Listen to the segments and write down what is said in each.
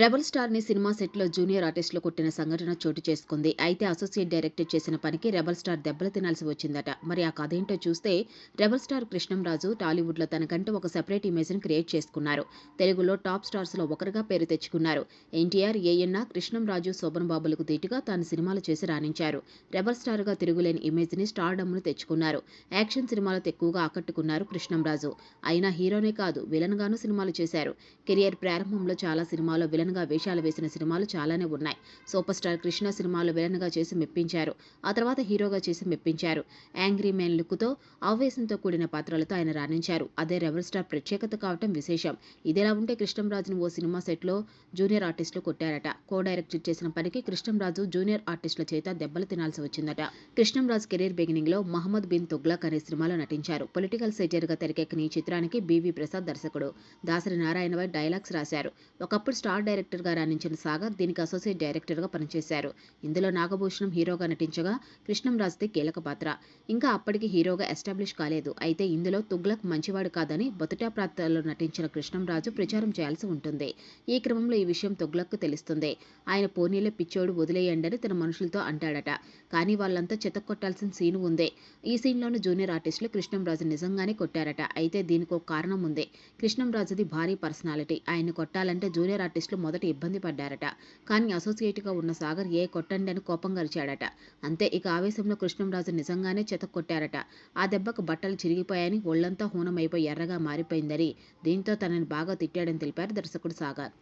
Rebel స్టార్ని సినిమా సెట్లో జూనియర్ ఆర్టిస్టులు కొట్టిన సంఘటన చోటు చేసుకుంది. అయితే అసోసియేట్ డైరెక్టర్ చేసిన పనికి రెబల్ స్టార్ దెబ్బలు తినాల్సి వచ్చిందట. మరి ఆ కథ ఏంటో చూస్తే రెబల్ స్టార్ కృష్ణంరాజు టాలీవుడ్లో తనకంటూ ఒక సెపరేట్ ఇమేజ్ని క్రియేట్ చేసుకున్నారు. తెలుగులో టాప్ స్టార్స్లో ఒకరుగా పేరు తెచ్చుకున్నారు. ఎన్టీఆర్ ఏఎన్ఆర్ కృష్ణంరాజు శోభన్ బాబులకు ధీటుగా తాను సినిమాలు చేసి రాణించారు. రెబల్ స్టార్గా తిరుగులేని ఇమేజ్ని స్టార్డమ్ను తెచ్చుకున్నారు. యాక్షన్ సినిమాలతో ఎక్కువగా ఆకట్టుకున్నారు కృష్ణంరాజు. అయినా హీరోనే కాదు విలన్గాను సినిమాలు చేశారు. కెరియర్ ప్రారంభంలో చాలా సినిమాల్లో విలన్గా వేషాలు వేసిన సినిమాలు చాలానే ఉన్నాయి. సూపర్ స్టార్ కృష్ణ సినిమాలో విలన్గా చేసి మెప్పించారు. ఆ తర్వాత హీరోగా చేసి మెప్పించారు. యాంగ్రీ మ్యాన్ లుక్తో ఆవేశంతో కూడిన పాత్రలతో ఆయన రాణించారు. అదే రెబల్ స్టార్ ప్రత్యేకత కావటం విశేషం. ఇదిలా ఉంటే కృష్ణంరాజును ఓ సినిమా సెట్లో జూనియర్ ఆర్టిస్టులు కొట్టారట. కో డైరెక్టర్ చేసిన పనికి కృష్ణంరాజు జూనియర్ ఆర్టిస్టుల చేత దెబ్బలు తినాల్సి వచ్చిందట. కృష్ణంరాజు కెరీర్ బిగినింగ్లో మహమ్మద్ బిన్ తుగ్లక్ అనే సినిమాలో నటించారు. పొలిటికల్ సెటర్గా గా తెరకెక్కిన ఈ చిత్రానికి బివి ప్రసాద్ దర్శకుడు. దాసరి నారాయణవై డైలాగ్స్ రాశారు. ఒకప్పుడు స్టార్ డైరెక్టర్గా రాణించిన సాగర్ దీనికి అసోసియేట్ డైరెక్టర్గా పనిచేశారు. ఇందులో నాగభూషణం హీరోగా నటించగా కృష్ణంరాజుది కీలక పాత్ర. ఇంకా అప్పటికి హీరోగా ఎస్టాబ్లిష్ కాలేదు. అయితే ఇందులో తుగ్లక్ మంచివాడు కాదని బొతుటా ప్రాంతాల్లో నటించిన కృష్ణంరాజు ప్రచారం చేయాల్సి ఉంటుంది. ఈ క్రమంలో ఈ విషయం తుగ్లక్కు తెలుస్తుంది. ఆయన పోనీలే పిచ్చోడు వదిలేయండి అని తన మనుషులతో అంటాడట. కానీ వాళ్ళంతా చెత్త కొట్టాల్సిన సీన్ ఉందే. ఈ సీన్లోని జూనియర్ ఆర్టిస్టులు కృష్ణంరాజు నిజంగానే కొట్టారట. అయితే దీనికి ఒక కారణం ఉంది. కృష్ణంరాజుది భారీ పర్సనాలిటీ. ఆయన్ని కొట్టాలంటే జూనియర్ ఆర్టిస్టులు మొదట ఇబ్బంది పడ్డారట. కానీ అసోసియేట్గా ఉన్న సాగర్ ఏ కొట్టండి అని కోపం గరిచాడట అంతే ఇక ఆవేశంలో కృష్ణంరాజు నిజంగానే చెత కొట్టారట. ఆ దెబ్బకు బట్టలు చిరిగిపోయాయని ఒళ్ళంతా హూనమైపోయి ఎర్రగా మారిపోయిందని దీంతో తనని బాగా తిట్టాడని తెలిపారు దర్శకుడు సాగర్.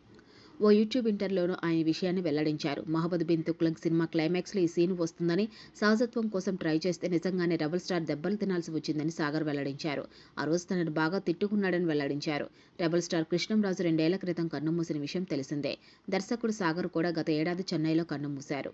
ఓ యూట్యూబ్ ఇంటర్లోనూ ఆయన విషయాన్ని వెల్లడించారు. మహబద్ బిన్ తుక్లక్ సినిమా క్లైమాక్స్లో ఈ సీన్ వస్తుందని సహజత్వం కోసం ట్రై చేస్తే నిజంగానే రెబల్ స్టార్ దెబ్బలు తినాల్సి వచ్చిందని సాగర్ వెల్లడించారు. ఆ రోజు తనను బాగా తిట్టుకున్నాడని వెల్లడించారు. రెబల్ స్టార్ కృష్ణంరాజు రెండేళ్ళ క్రితం కన్నుమూసిన విషయం తెలిసిందే. దర్శకుడు సాగర్ కూడా గత ఏడాది చెన్నైలో కన్నుమూశారు